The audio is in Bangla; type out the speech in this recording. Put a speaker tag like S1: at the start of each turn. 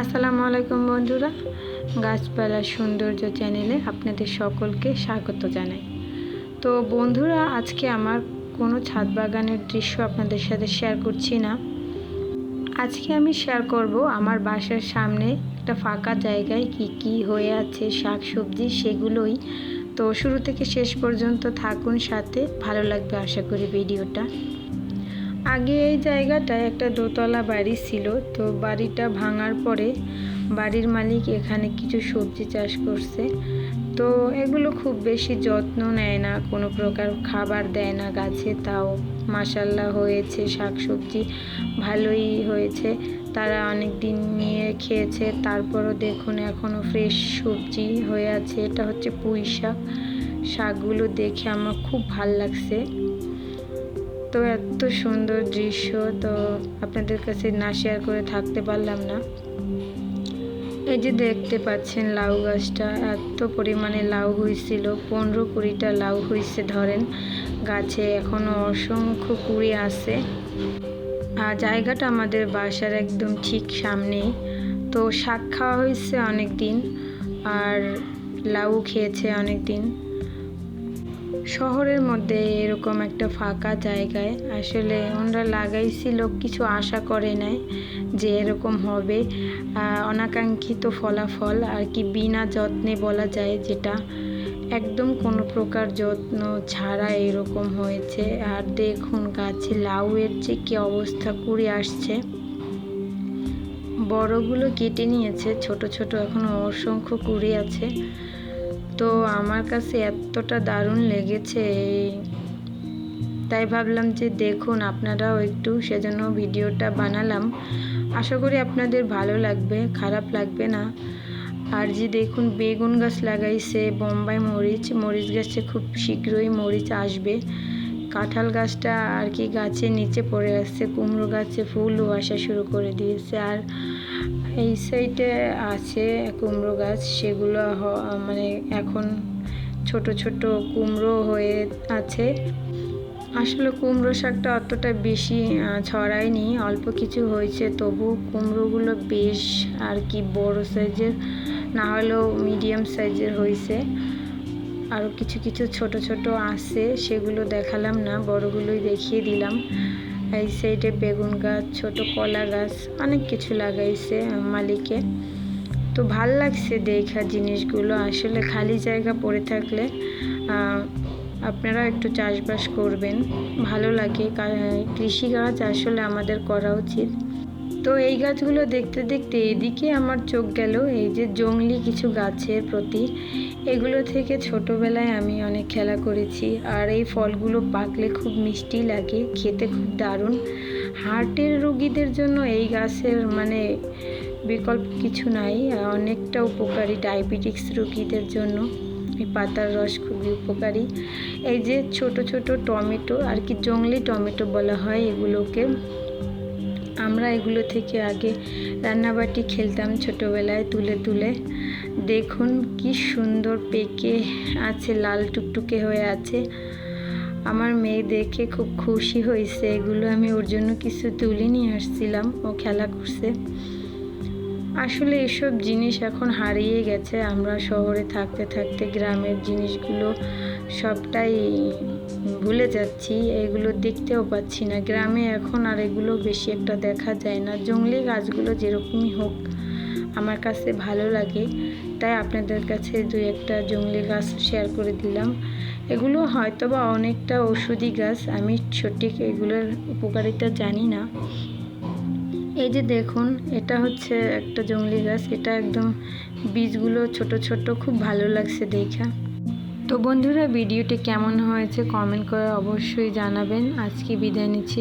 S1: আসসালামু আলাইকুম বন্ধুরা। গাছপালার সৌন্দর্য চ্যানেলে আপনাদের সকলকে স্বাগত জানাই। তো বন্ধুরা, আজকে আমার কোনো ছাদ বাগানের দৃশ্য আপনাদের সাথে শেয়ার করছি না। আজকে আমি শেয়ার করব আমার বাসার সামনে একটা ফাঁকা জায়গায় কি কি হয়ে আছে শাক সবজি সেগুলোই। তো শুরু থেকে শেষ পর্যন্ত থাকুন সাথে, ভালো লাগবে আশা করি ভিডিওটা। আগে এই জায়গাটায় একটা দোতলা বাড়ি ছিল, তো বাড়িটা ভাঙার পরে বাড়ির মালিক এখানে কিছু সবজি চাষ করছে। তো এগুলো খুব বেশি যত্ন নেয় না, কোনো প্রকার খাবার দেয় না গাছে, তাও মাসাল্লাহ হয়েছে শাক সবজি ভালোই হয়েছে। তারা অনেক দিন নিয়ে খেয়েছে, তারপরও দেখুন এখনও ফ্রেশ সবজি হয়ে আছে। এটা হচ্ছে পুঁই শাক। শাকগুলো দেখে আমার খুব ভালো লাগছে। তো এত সুন্দর দৃশ্য তো আপনাদের কাছে না শেয়ার করে থাকতে পারলাম না। এই যে দেখতে পাচ্ছেন লাউ গাছটা, এত পরিমাণে লাউ হয়েছিল পনেরো কুড়িটা লাউ হয়েছে ধরেন। গাছে এখনও অসংখ্য কুড়ি আছে। আর জায়গাটা আমাদের বাসার একদম ঠিক সামনেই। তো শাক খাওয়া হয়েছে অনেক দিন আর লাউ খেয়েছে অনেক দিন শহরের মধ্যে এরকম একটা ফাঁকা জায়গায় আসলে ওনারা লাগাইছিল, কিছু আশা করে নাই যে এরকম হবে। অনাকাঙ্ক্ষিত ফলাফল আর কি বিনা যত্নে বলা যায় যেটা। একদম কোনো প্রকার যত্ন ছাড়া এরকম হয়েছে। আর দেখুন গাছে লাউয়ের যে কী অবস্থা করে আসছে। বড়গুলো কেটে নিয়েছে, ছোট ছোট এখনও অসংখ্য কুড়ি আছে। তো আমার কাছে এতটা দারুণ লেগেছে তাই ভাবলাম যে দেখুন, আপনারাও একটু সেজন্য ভিডিওটা বানালাম। আশা করি আপনাদের ভালো লাগবে, খারাপ লাগবে না। আর যে দেখুন, বেগুন গাছ লাগাইছে, বোম্বাই মরিচ মরিচ গাছে খুব শীঘ্রই মরিচ আসবে। কাঁঠাল গাছটা আর কি গাছের নিচে পড়ে আসছে কুমড়ো গাছে ফুলও আসা শুরু করে দিয়েছে। আর এই সাইডে আছে কুমড়ো গাছ, সেগুলো মানে এখন ছোট ছোট কুমড়ো হয়ে আছে। আসলে কুমড়ো শাকটা অতটা বেশি ছড়ায়নি, অল্প কিছু হয়েছে। তবু কুমড়োগুলো বেশ আর কি বড় সাইজের, না হলেও মিডিয়াম সাইজের হয়েছে। আরও কিছু কিছু ছোট ছোট আছে, সেগুলো দেখালাম না, বড়গুলোই দেখিয়ে দিলাম। এই সাইডে বেগুন গাছ, ছোট কলা গাছ, অনেক কিছু লাগাইছে মালিকে। তো ভালো লাগছে দেখা জিনিসগুলো, আসলে খালি জায়গা পড়ে থাকলে আপনারা একটু চাষবাস করবেন। ভালো লাগে কৃষিকাজ আসলে আমাদের করা উচিত। তো এই গাছগুলো দেখতে দেখতে এদিকে আমার চোখ গেল, এই যে জংলি কিছু গাছের প্রতি এগুলো থেকে ছোটোবেলায় আমি অনেক খেলা করেছি আর এই ফলগুলো পাকলে খুব মিষ্টি লাগে, খেতে খুব দারুণ। হার্টের রোগীদের জন্য এই গাছের মানে বিকল্প কিছু নাই, অনেকটা উপকারী ডায়াবেটিক্স রোগীদের জন্য। এই পাতার রস খুবই উপকারী। এই যে ছোট ছোট টমেটো, আর কি জংলি টমেটো বলা হয় এগুলোকে আমরা এগুলো থেকে আগে রান্নাবাটি খেলতাম ছোটোবেলায় তুলে তুলে। দেখুন কি সুন্দর পেকে আছে, লাল টুকটুকে হয়ে আছে। আমার মেয়ে দেখে খুব খুশি হয়েছে, এগুলো আমি ওর জন্য কিছু তুলে নিয়ে আসছিলাম, ও খেলা করছে। আসলে এসব জিনিস এখন হারিয়ে গেছে, আমরা শহরে থাকতে থাকতে গ্রামের জিনিসগুলো সবটাই ভুলে যাচ্ছি, এগুলো দেখতেও পাচ্ছি না। গ্রামে এখন আর এগুলো বেশি একটা দেখা যায় না। জঙ্গলি গাছগুলো যেরকমই হোক আমার কাছে ভালো লাগে। তাই আপনাদের কাছে দুই একটা জঙ্গলি গাছ শেয়ার করে দিলাম। এগুলো হয়তো বা অনেকটা ওষুধি গাছ, আমি সঠিক এগুলোর উপকারিতা জানি না। এই যে দেখুন, এটা হচ্ছে একটা জঙ্গলি গাছ। এটা একদম বীজগুলো ছোট ছোট, খুব ভালো লাগছে দেখা। তো বন্ধুরা ভিডিওটি কেমন হয়েছে কমেন্ট করে অবশ্যই জানাবেন। আজকে বিদায় নিচ্ছি।